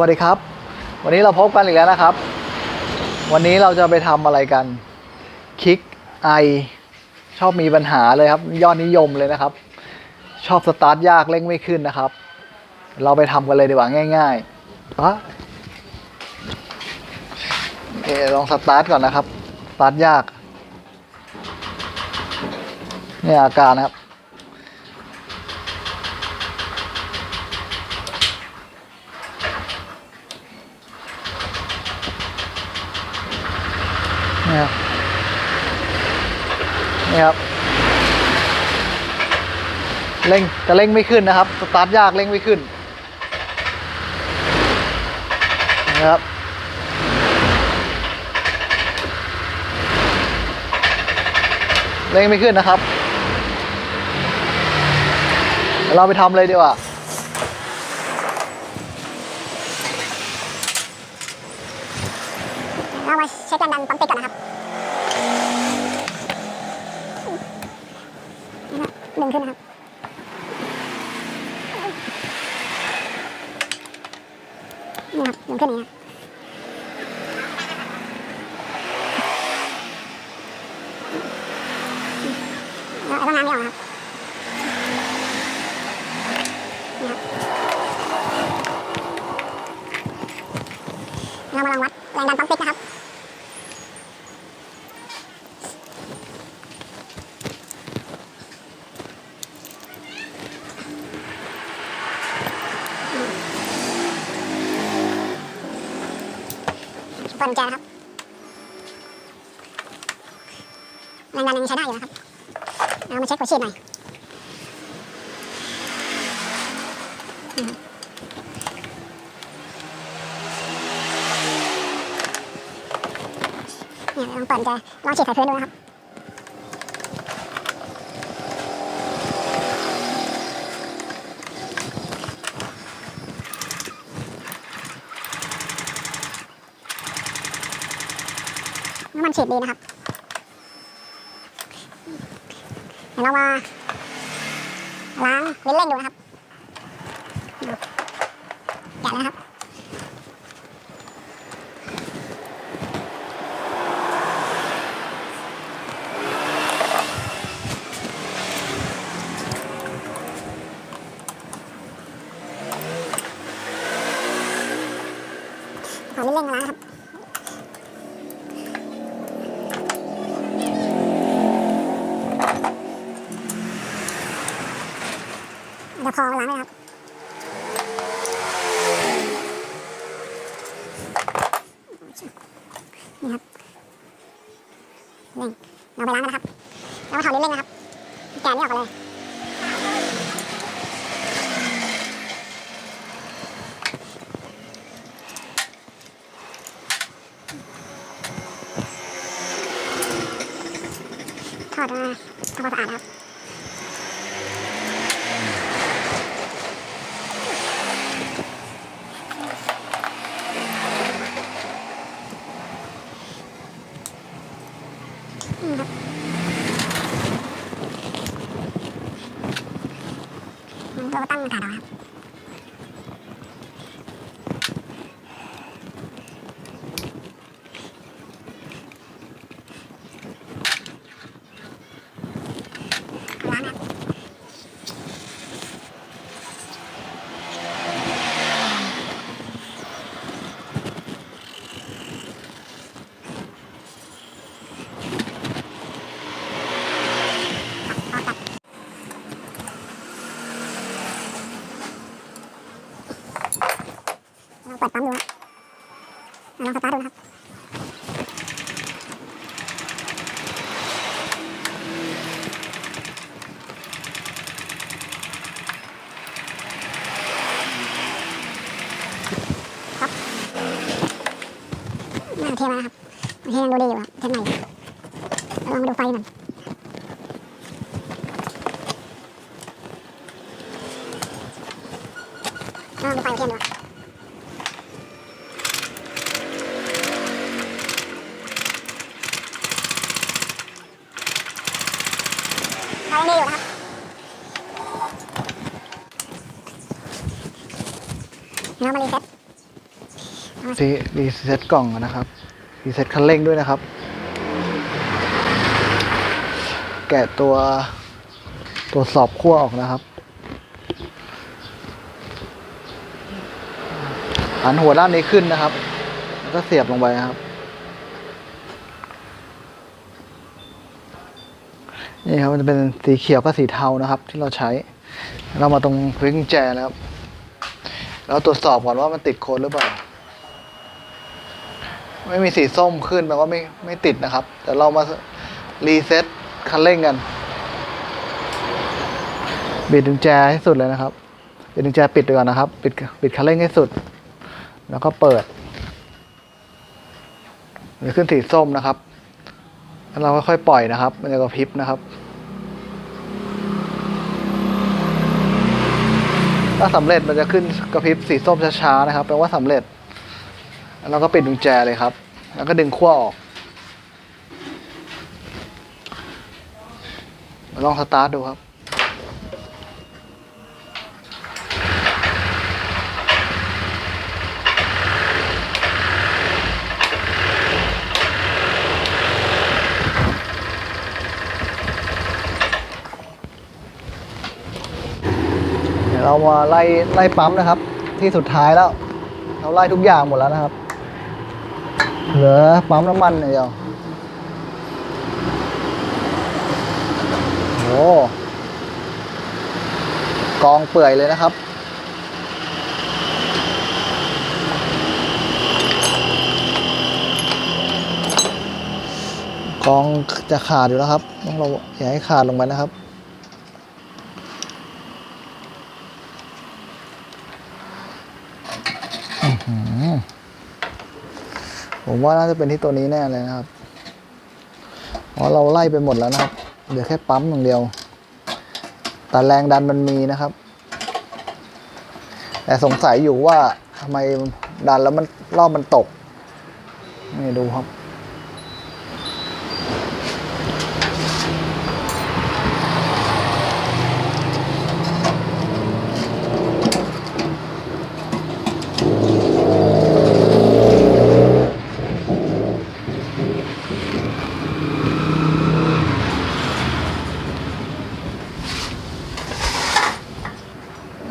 วัสดีครับ วันนี้เราพบกันอีกแล้วนะครับ วันนี้เราจะไปทำอะไรกันคิกไอชอบมีปัญหาเลยครับ ยอดนิยมเลยนะครับ ชอบสตาร์ทยากเร่งไม่ขึ้นนะครับ เราไปทำกันเลยดีกว่าง่ายๆอะโอเคลองสตาร์ทก่อนนะครับสตาร์ทยากนี่อาการนะครับ นี่ครับนี่ครับเร่งจะเร่งไม่ขึ้นนะครับ สตาร์ทยากเร่งไม่ขึ้นนะครับเร่งไม่ขึ้นนะครับ เราไปทำเลยดีกว่าเรามาเช็คแรงดันปั๊มเติ๊กก่อนนะครับ ดึงขึ้นนะครับนี่ครับดึงขึ้นอย่างนี้ครับแล้วไอ้ต้นน้ำไม่ออกนะครับนี่ครับเรามาลองวัดแรงดันปั๊มติ๊กนะครับ เปิดกุญแจนะครับแรงดันยังใช้ได้อยู่นะครับเรามาเช็คหัวฉีดหน่อยเนี่ยลองเปิดกุญแจลองฉีดใส่พื้นดูนะครับ มันฉีดดีนะครับ เดี๋ยวเรามาล้างเล่นๆดูนะครับแกะแล้วนะครับ ขอลิ้นเร่งมาล้างนะครับ เดี๋ยวพอล้างเลยครับนี่ครับเร่งเราไปล้างกันนะครับเรามาถอดลิ้นเร่งนะครับแกะนี่ออกก่อนเลยถอดมาทำความสะอาดครับ นี่ครับเราก็ตั้งอากาศเอาครับล้างนะครับเอาตัดลองเปิดปั๊มดูครับอะ ลองสตาร์ทดูนะครับน่าเทมานะครับโอเคยังดูดีอยู่ครับเทปใหม่ลองมาดูไฟหน่อยลองดูไฟเทียมดูไฟยังดีอยู่นะครับ เรามารีเซ็ตรีรีเซ็ตกล่องก่อนนะครับ รีเซ็ตคันเร่งด้วยนะครับ แกะตัวตัวสอบขั้วออกนะครับ หันหัวด้านนี้ขึ้นนะครับ แล้วก็เสียบลงไปนะครับ นี่ครับมันจะเป็นสีเขียวกับสีเทานะครับ ที่เราใช้ เรามาตรงพลิกกุญแจนะครับ แล้วตรวจสอบก่อนว่ามันติดโค้ดหรือเปล่า ไม่มีสีส้มขึ้นแปลว่าไม่ไม่ติดนะครับ แต่เรามารีเซ็ตคันเร่งกัน บิดกุญแจให้สุดเลยนะครับ บิดกุญแจปิดไปก่อนนะครับ ปิดปิดคันเร่งให้สุด แล้วก็เปิดมันขึ้นสีส้มนะครับ แล้วเราค่อยๆปล่อยนะครับ มันจะกระพริบนะครับ ถ้าสำเร็จมันจะขึ้นกระพริบสีส้มช้าๆนะครับแปลว่าสำเร็จ แล้วก็ปิดกุญแจเลยครับ แล้วก็ดึงขั้วออก ลองสตาร์ทดูครับ เรามาไล่ไล่ปั๊มนะครับ ที่สุดท้ายแล้ว เราไล่ทุกอย่างหมดแล้วนะครับ เหลือปั๊มน้ำมันอย่างเดียวโอ้กองเปื่อยเลยนะครับกองจะขาดอยู่แล้วครับ ต้องเราอย่าให้ขาดลงไปนะครับ ผมว่าน่าจะเป็นที่ตัวนี้แน่เลยนะครับเพราะเราไล่ไปหมดแล้วนะครับ เหลือแค่ปั๊มอย่างเดียว แต่แรงดันมันมีนะครับ แต่สงสัยอยู่ว่าทำไมดันแล้วมันรอบมันตก นี่ดูครับ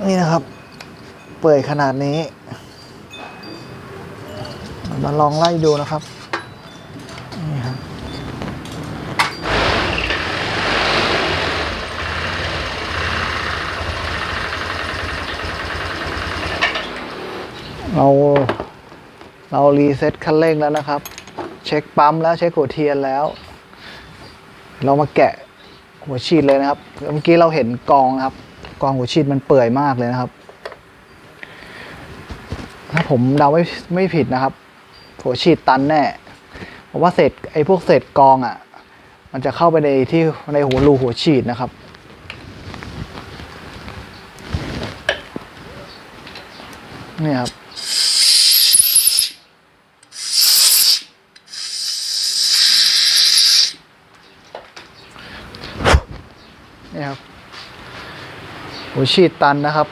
นี่นะครับ เปื่อยขนาดนี้ มาลองไล่ดูนะครับ นี่ครับ เราเรารีเซ็ตคันเร่งแล้วนะครับ เช็คปั๊มแล้วเช็คหัวเทียนแล้ว เรามาแกะหัวฉีดเลยนะครับ เมื่อกี้เราเห็นกองครับ กองหัวฉีดมันเปื่อยมากเลยนะครับ ถ้าผมเดาไม่ไม่ผิดนะครับ หัวฉีดตันแน่เพราะว่าเศษไอ้พวกเศษกองอะ มันจะเข้าไปในที่ในหัวรูหัวฉีดนะครับนี่ครับ นี่ครับ หัวฉีดตันนะครับ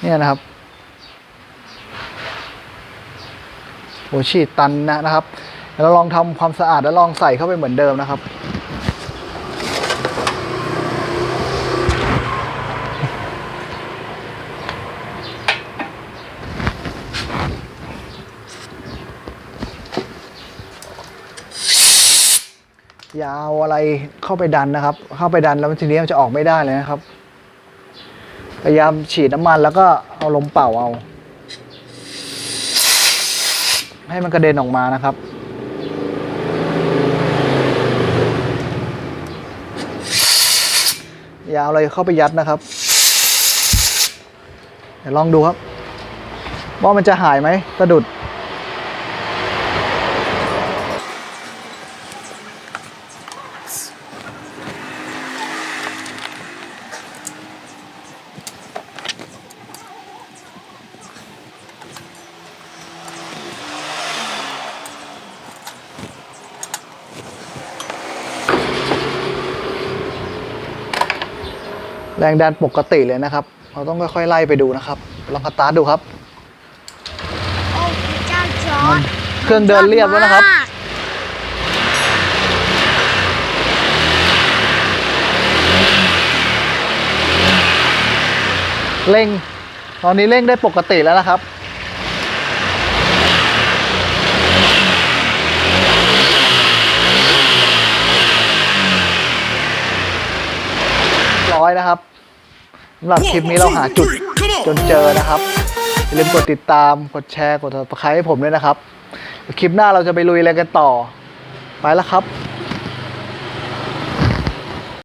เนี่ยนะครับหัวฉีดตันนะนะครับแล้วเราลองทำความสะอาดแล้วลองใส่เข้าไปเหมือนเดิมนะครับ ยาเอะไรเข้าไปดันนะครับ เข้าไปดันแล้วทีนี้มันจะออกไม่ได้เลยนะครับ พยายามฉีดน้ำมันแล้วก็เอาลมเป่าเอา ให้มันกระเด็นออกมานะครับยาเอาอะไรเข้าไปยัดนะครับ เดี๋ยวลองดูครับ ว่ามันจะหายไหมสะดุด แรงดันปกติเลยนะครับ เราต้องค่อยๆไล่ไปดูนะครับ ลองสตาร์ทดูครับโอ้พระเจ้าจอร์ดเครื่องเดินเรียบแล้วนะครับมากเร่ง ตอนนี้เร่งได้ปกติแล้วนะครับร้อยนะครับ สำหรับคลิปนี้เราหาจุดจนเจอนะครับอย่าลืมกดติดตามกดแชร์กด subscribe ให้ผมด้วยนะครับ คลิปหน้าเราจะไปลุยอะไรกันต่อ ไปแล้วครับ